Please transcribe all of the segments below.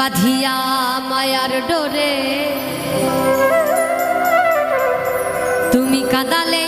বাধিয়া মায়ার ডোরে। তুমি কাদালে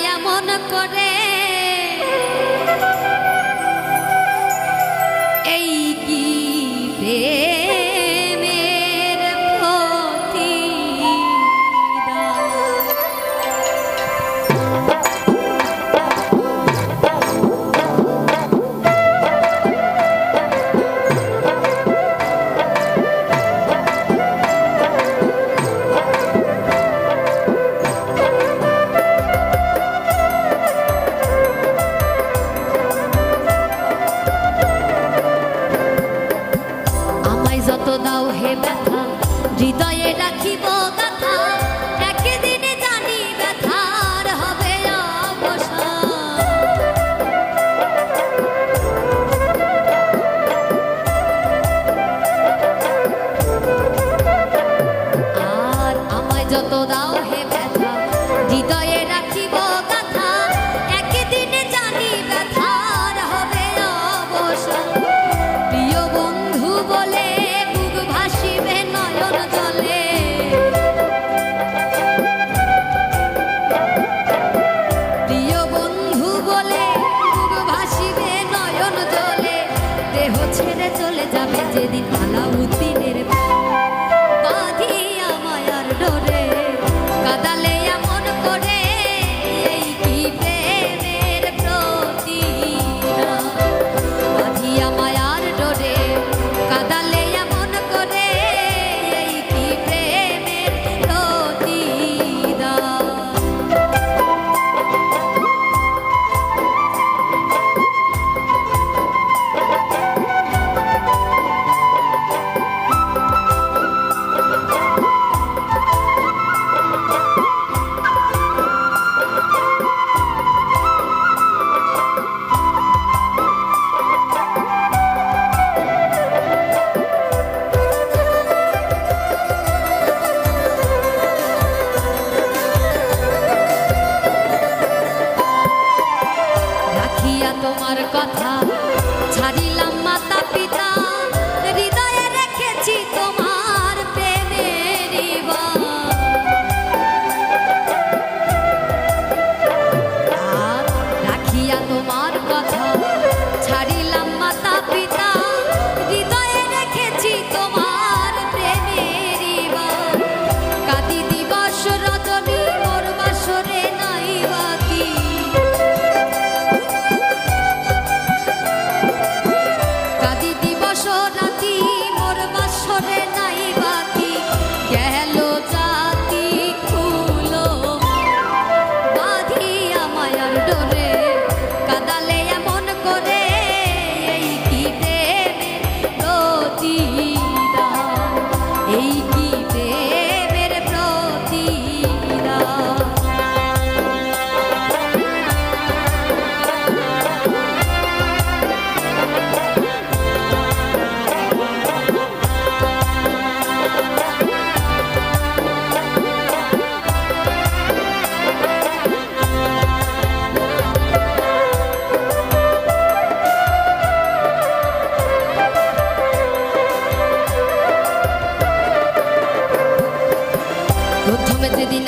হৃদয়ে রাখিব কথা। ছেড়ে চলে যাবে যেদিন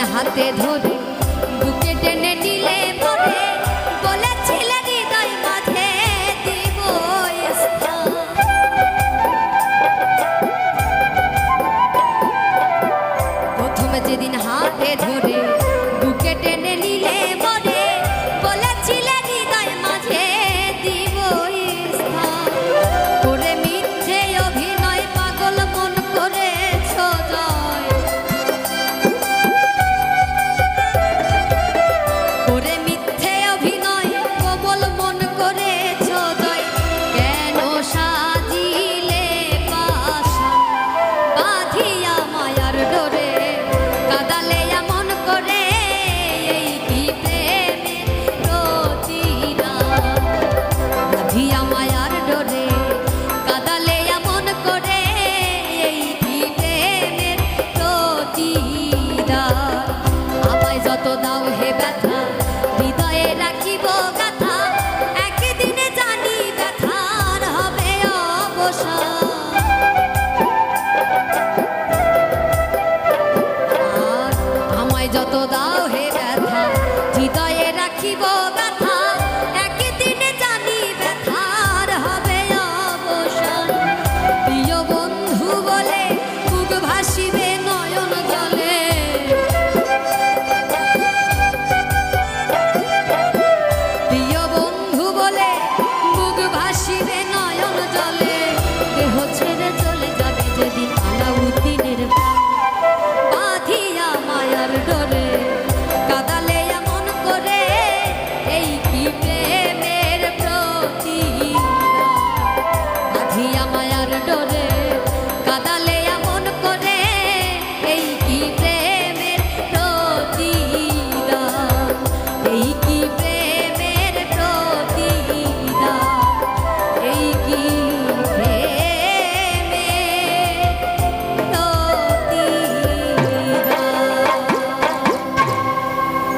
হাতে ধরে বুকে টেনে নিলে 到